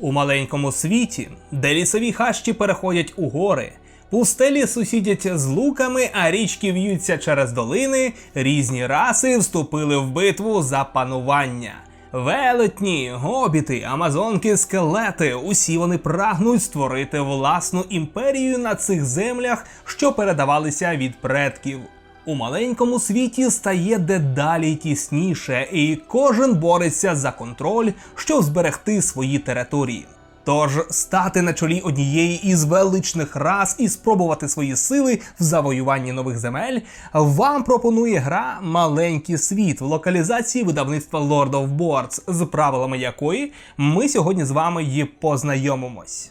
У маленькому світі, де лісові хащі переходять у гори, пустелі сусідять з луками, а річки в'ються через долини, різні раси вступили в битву за панування. Велетні, гобіти, амазонки, скелети усі вони прагнуть створити власну імперію на цих землях, що передавалися від предків. У маленькому світі стає дедалі тісніше, і кожен бореться за контроль, щоб зберегти свої території. Тож стати на чолі однієї із величних рас і спробувати свої сили в завоюванні нових земель вам пропонує гра Маленький світ в локалізації видавництва Lord of Boards, з правилами якої ми сьогодні з вами її познайомимось.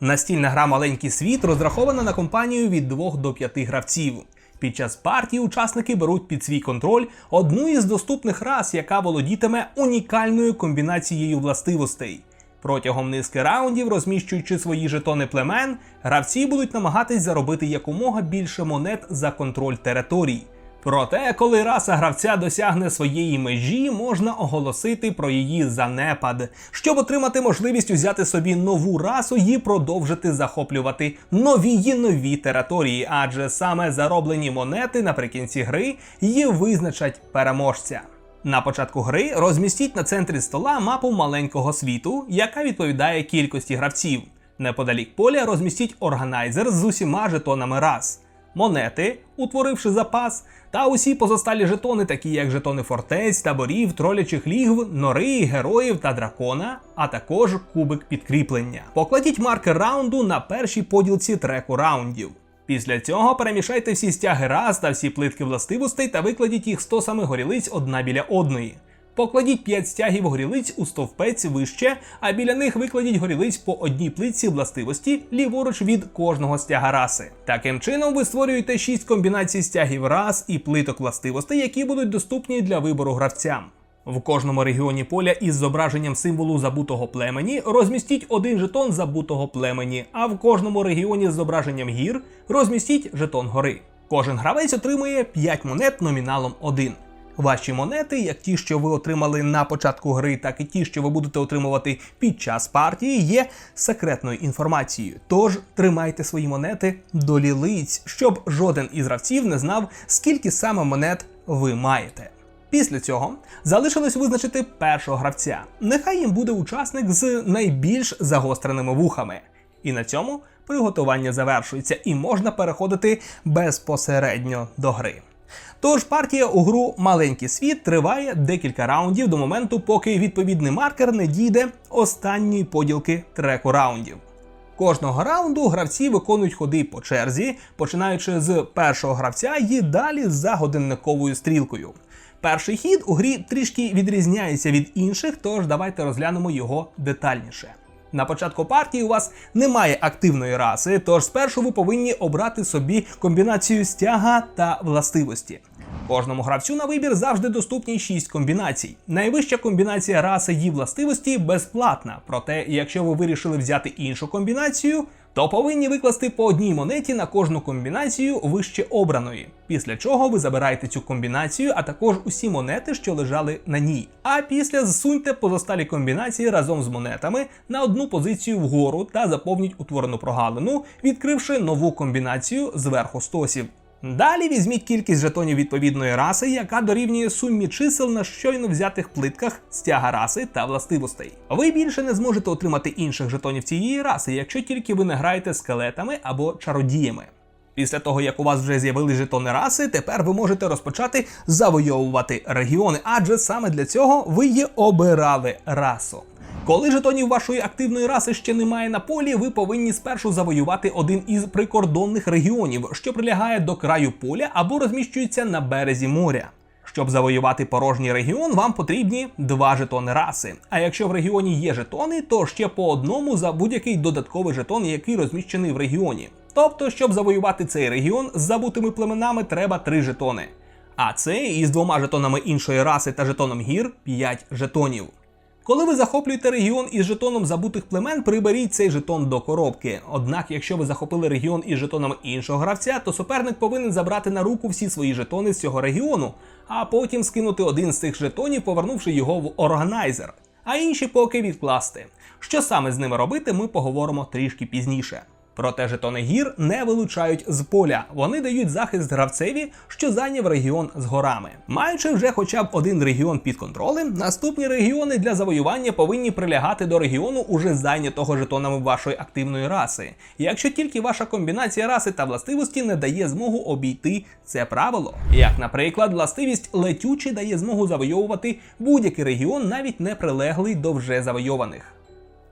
Настільна гра Маленький світ розрахована на компанію від 2 до 5 гравців. Під час партії учасники беруть під свій контроль одну із доступних рас, яка володітиме унікальною комбінацією властивостей. Протягом низки раундів, розміщуючи свої жетони племен, гравці будуть намагатись заробити якомога більше монет за контроль територій. Проте, коли раса гравця досягне своєї межі, можна оголосити про її занепад, щоб отримати можливість узяти собі нову расу і продовжити захоплювати нові й нові території, адже саме зароблені монети наприкінці гри її визначать переможця. На початку гри розмістіть на центрі стола мапу маленького світу, яка відповідає кількості гравців. Неподалік поля розмістіть органайзер з усіма жетонами раз, монети, утворивши запас, та усі позосталі жетони, такі як жетони фортець, таборів, тролячих лігв, нори, героїв та дракона, а також кубик підкріплення. Покладіть маркер раунду на першій поділці треку раундів. Після цього перемішайте всі стяги раз та всі плитки властивостей та викладіть їх стосами горілиць одна біля одної. Покладіть 5 стягів горілиць у стовпець вище, а біля них викладіть горілиць по одній плитці властивості ліворуч від кожного стяга раси. Таким чином ви створюєте 6 комбінацій стягів рас і плиток властивостей, які будуть доступні для вибору гравцям. В кожному регіоні поля із зображенням символу забутого племені розмістіть один жетон забутого племені, а в кожному регіоні з зображенням гір розмістіть жетон гори. Кожен гравець отримує 5 монет номіналом 1. Ваші монети, як ті, що ви отримали на початку гри, так і ті, що ви будете отримувати під час партії, є секретною інформацією. Тож тримайте свої монети до лілиць, щоб жоден із гравців не знав, скільки саме монет ви маєте. Після цього залишилось визначити першого гравця. Нехай їм буде учасник з найбільш загостреними вухами. І на цьому приготування завершується, і можна переходити безпосередньо до гри. Тож партія у гру Маленький світ триває декілька раундів до моменту, поки відповідний маркер не дійде останньої поділки треку раундів. Кожного раунду гравці виконують ходи по черзі, починаючи з першого гравця і далі за годинниковою стрілкою. Перший хід у грі трішки відрізняється від інших, тож давайте розглянемо його детальніше. На початку партії у вас немає активної раси, тож спершу ви повинні обрати собі комбінацію стяга та властивості. Кожному гравцю на вибір завжди доступні 6 комбінацій. Найвища комбінація раси її властивості безплатна. Проте, якщо ви вирішили взяти іншу комбінацію, то повинні викласти по одній монеті на кожну комбінацію вище обраної. Після чого ви забираєте цю комбінацію, а також усі монети, що лежали на ній. А після зсуньте позосталі комбінації разом з монетами на одну позицію вгору та заповніть утворену прогалину, відкривши нову комбінацію зверху стосів. Далі візьміть кількість жетонів відповідної раси, яка дорівнює сумі чисел на щойно взятих плитках стяга раси та властивостей. Ви більше не зможете отримати інших жетонів цієї раси, якщо тільки ви не граєте скелетами або чародіями. Після того, як у вас вже з'явились жетони раси, тепер ви можете розпочати завойовувати регіони, адже саме для цього ви є обирали расу. Коли жетонів вашої активної раси ще немає на полі, ви повинні спершу завоювати один із прикордонних регіонів, що прилягає до краю поля або розміщується на березі моря. Щоб завоювати порожній регіон, вам потрібні два жетони раси. А якщо в регіоні є жетони, то ще по одному за будь-який додатковий жетон, який розміщений в регіоні. Тобто, щоб завоювати цей регіон з забутими племенами, треба три жетони. А це із двома жетонами іншої раси та жетоном гір 5 жетонів. Коли ви захоплюєте регіон із жетоном забутих племен, приберіть цей жетон до коробки. Однак, якщо ви захопили регіон із жетоном іншого гравця, то суперник повинен забрати на руку всі свої жетони з цього регіону, а потім скинути один з цих жетонів, повернувши його в органайзер. а інші поки відкласти. Що саме з ними робити, ми поговоримо трішки пізніше. Проте жетони гір не вилучають з поля. Вони дають захист гравцеві, що зайняв регіон з горами. Маючи вже хоча б один регіон під контролем, наступні регіони для завоювання повинні прилягати до регіону уже зайнятого жетонами вашої активної раси. Якщо тільки ваша комбінація раси та властивості не дає змогу обійти це правило. Як, наприклад, властивість летючий дає змогу завойовувати будь-який регіон, навіть не прилеглий до вже завойованих.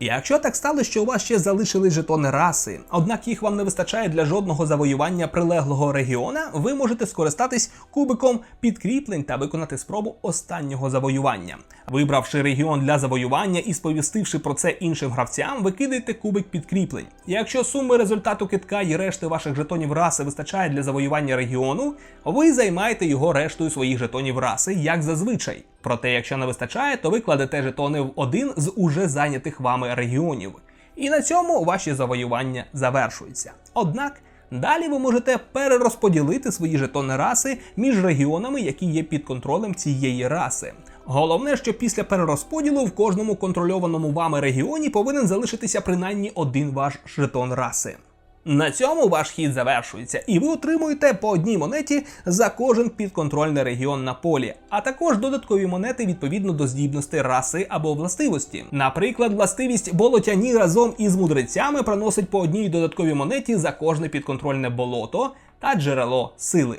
Якщо так стало, що у вас ще залишились жетони раси, однак їх вам не вистачає для жодного завоювання прилеглого регіона, ви можете скористатись кубиком підкріплень та виконати спробу останнього завоювання. Вибравши регіон для завоювання і сповістивши про це іншим гравцям, ви кидаєте кубик підкріплень. Якщо суми результату китка і решти ваших жетонів раси вистачає для завоювання регіону, ви займаєте його рештою своїх жетонів раси, як зазвичай. Проте, якщо не вистачає, то ви кладете жетони в один з уже зайнятих вами регіонів. І на цьому ваші завоювання завершуються. Однак далі ви можете перерозподілити свої жетони раси між регіонами, які є під контролем цієї раси. Головне, що після перерозподілу в кожному контрольованому вами регіоні повинен залишитися принаймні один ваш жетон раси. На цьому ваш хід завершується, і ви отримуєте по одній монеті за кожен підконтрольний регіон на полі, а також додаткові монети відповідно до здібності раси або властивості. Наприклад, властивість болотяні разом із мудрецями приносить по одній додатковій монеті за кожне підконтрольне болото та джерело сили.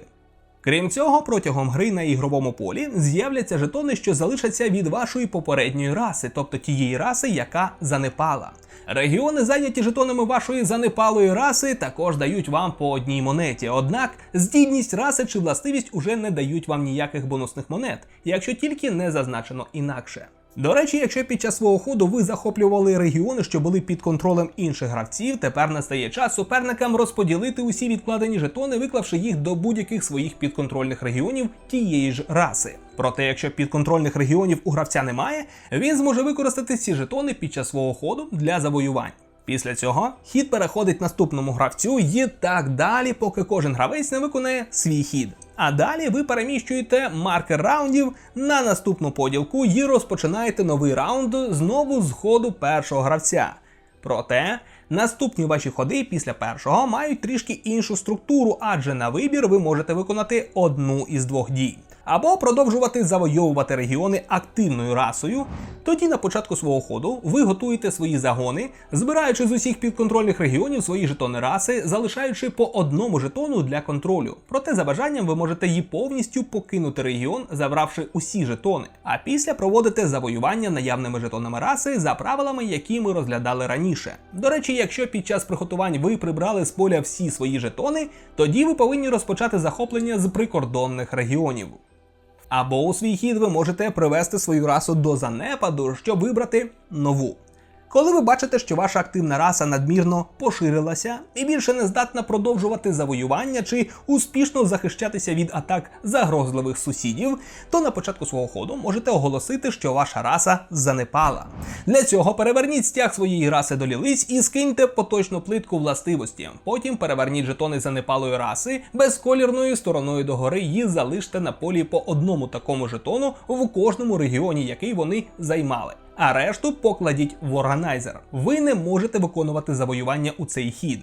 Крім цього, протягом гри на ігровому полі з'являться жетони, що залишаться від вашої попередньої раси, тобто тієї раси, яка занепала. Регіони, зайняті жетонами вашої занепалої раси, також дають вам по одній монеті. Однак здібність раси чи властивість уже не дають вам ніяких бонусних монет, якщо тільки не зазначено інакше. До речі, якщо під час свого ходу ви захоплювали регіони, що були під контролем інших гравців, тепер настає час суперникам розподілити усі відкладені жетони, виклавши їх до будь-яких своїх підконтрольних регіонів тієї ж раси. Проте, якщо підконтрольних регіонів у гравця немає, він зможе використати ці жетони під час свого ходу для завоювань. Після цього хід переходить наступному гравцю і так далі, поки кожен гравець не виконає свій хід. А далі ви переміщуєте маркер раундів на наступну поділку і розпочинаєте новий раунд знову з ходу першого гравця. Проте наступні ваші ходи після першого мають трішки іншу структуру, адже на вибір ви можете виконати одну із двох дій. Або продовжувати завойовувати регіони активною расою. Тоді на початку свого ходу ви готуєте свої загони, збираючи з усіх підконтрольних регіонів свої жетони раси, залишаючи по одному жетону для контролю. Проте за бажанням ви можете її повністю покинути регіон, забравши усі жетони. А після проводите завоювання наявними жетонами раси за правилами, які ми розглядали раніше. До речі, якщо під час приготувань ви прибрали з поля всі свої жетони, тоді ви повинні розпочати захоплення з прикордонних регіонів. Або у свій хід ви можете привести свою расу до занепаду, щоб вибрати нову. Коли ви бачите, що ваша активна раса надмірно поширилася і більше не здатна продовжувати завоювання чи успішно захищатися від атак загрозливих сусідів, то на початку свого ходу можете оголосити, що ваша раса занепала. Для цього переверніть стяг своєї раси до лілиць і скиньте поточну плитку властивості. Потім переверніть жетони занепалої раси безколірною стороною догори і залиште на полі по одному такому жетону в кожному регіоні, який вони займали а решту покладіть в органайзер. Ви не можете виконувати завоювання у цей хід.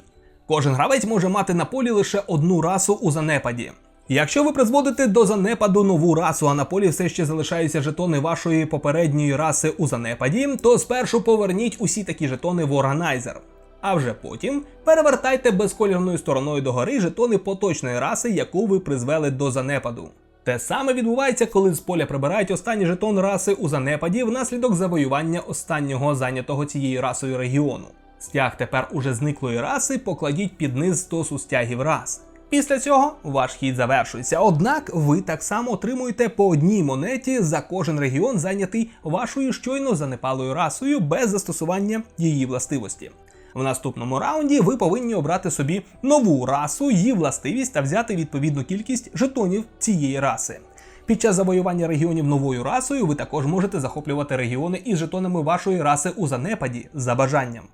Кожен гравець може мати на полі лише одну расу у занепаді. Якщо ви призводите до занепаду нову расу, а на полі все ще залишаються жетони вашої попередньої раси у занепаді, то спершу поверніть усі такі жетони в органайзер. А вже потім перевертайте безколірною стороною догори жетони поточної раси, яку ви призвели до занепаду. Те саме відбувається, коли з поля прибирають останній жетон раси у занепаді внаслідок завоювання останнього зайнятого цією расою регіону. Стяг тепер уже зниклої раси покладіть під низ стосу стягів рас. Після цього ваш хід завершується. Однак ви так само отримуєте по одній монеті за кожен регіон, зайнятий вашою щойно занепалою расою без застосування її властивості. В наступному раунді ви повинні обрати собі нову расу, її властивість та взяти відповідну кількість жетонів цієї раси. Під час завоювання регіонів новою расою ви також можете захоплювати регіони із жетонами вашої раси у занепаді за бажанням.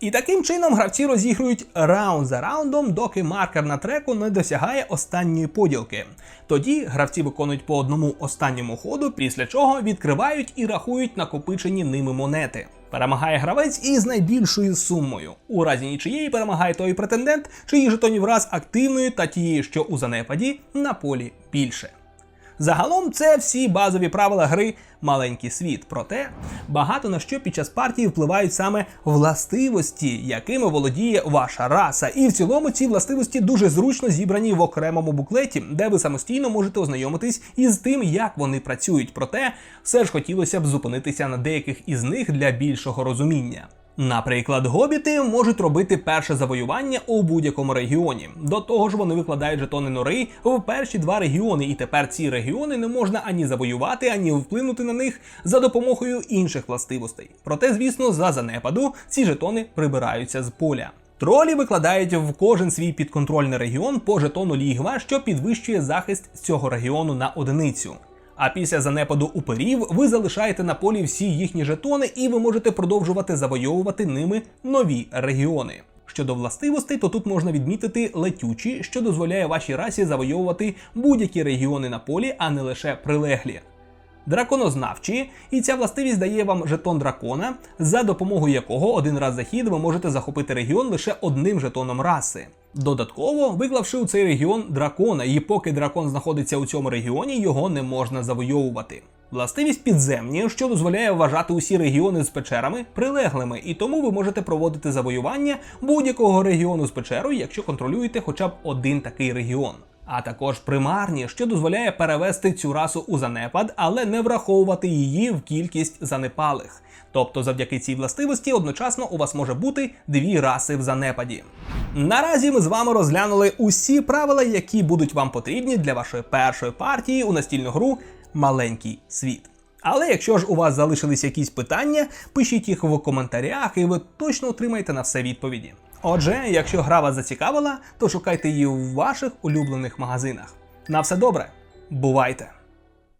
І таким чином гравці розігрують раунд за раундом, доки маркер на треку не досягає останньої поділки. Тоді гравці виконують по одному останньому ходу, після чого відкривають і рахують накопичені ними монети. Перемагає гравець із найбільшою сумою. У разі нічиєї перемагає той претендент, чиї жетонів раз активної та тієї, що у занепаді, на полі більше. Загалом це всі базові правила гри маленький світ. Проте багато на що під час партії впливають саме властивості, якими володіє ваша раса. І в цілому ці властивості дуже зручно зібрані в окремому буклеті, де ви самостійно можете ознайомитись із тим, як вони працюють. Проте все ж хотілося б зупинитися на деяких із них для більшого розуміння. Наприклад, гобіти можуть робити перше завоювання у будь-якому регіоні. До того ж, вони викладають жетони нори в перші два регіони, і тепер ці регіони не можна ані завоювати, ані вплинути на них за допомогою інших властивостей. Проте, звісно, за занепаду ці жетони прибираються з поля. Тролі викладають в кожен свій підконтрольний регіон по жетону лігва, що підвищує захист цього регіону на одиницю. А після занепаду уперів ви залишаєте на полі всі їхні жетони, і ви можете продовжувати завойовувати ними нові регіони. Щодо властивостей, то тут можна відмітити летючі, що дозволяє вашій расі завойовувати будь-які регіони на полі, а не лише прилеглі. Драконознавчі, і ця властивість дає вам жетон дракона, за допомогою якого один раз за хід ви можете захопити регіон лише одним жетоном раси. Додатково, виклавши у цей регіон дракона, і поки дракон знаходиться у цьому регіоні, його не можна завойовувати. Властивість підземні, що дозволяє вважати усі регіони з печерами прилеглими, і тому ви можете проводити завоювання будь-якого регіону з печерою, якщо контролюєте хоча б один такий регіон. А також примарні, що дозволяє перевести цю расу у занепад, але не враховувати її в кількість занепалих. Тобто, завдяки цій властивості одночасно у вас може бути дві раси в занепаді. Наразі ми з вами розглянули усі правила, які будуть вам потрібні для вашої першої партії у настільну гру Маленький світ. Але якщо ж у вас залишились якісь питання, пишіть їх в коментарях, і ви точно отримаєте на все відповіді. Отже, якщо гра вас зацікавила, то шукайте її у ваших улюблених магазинах. На все добре, бувайте!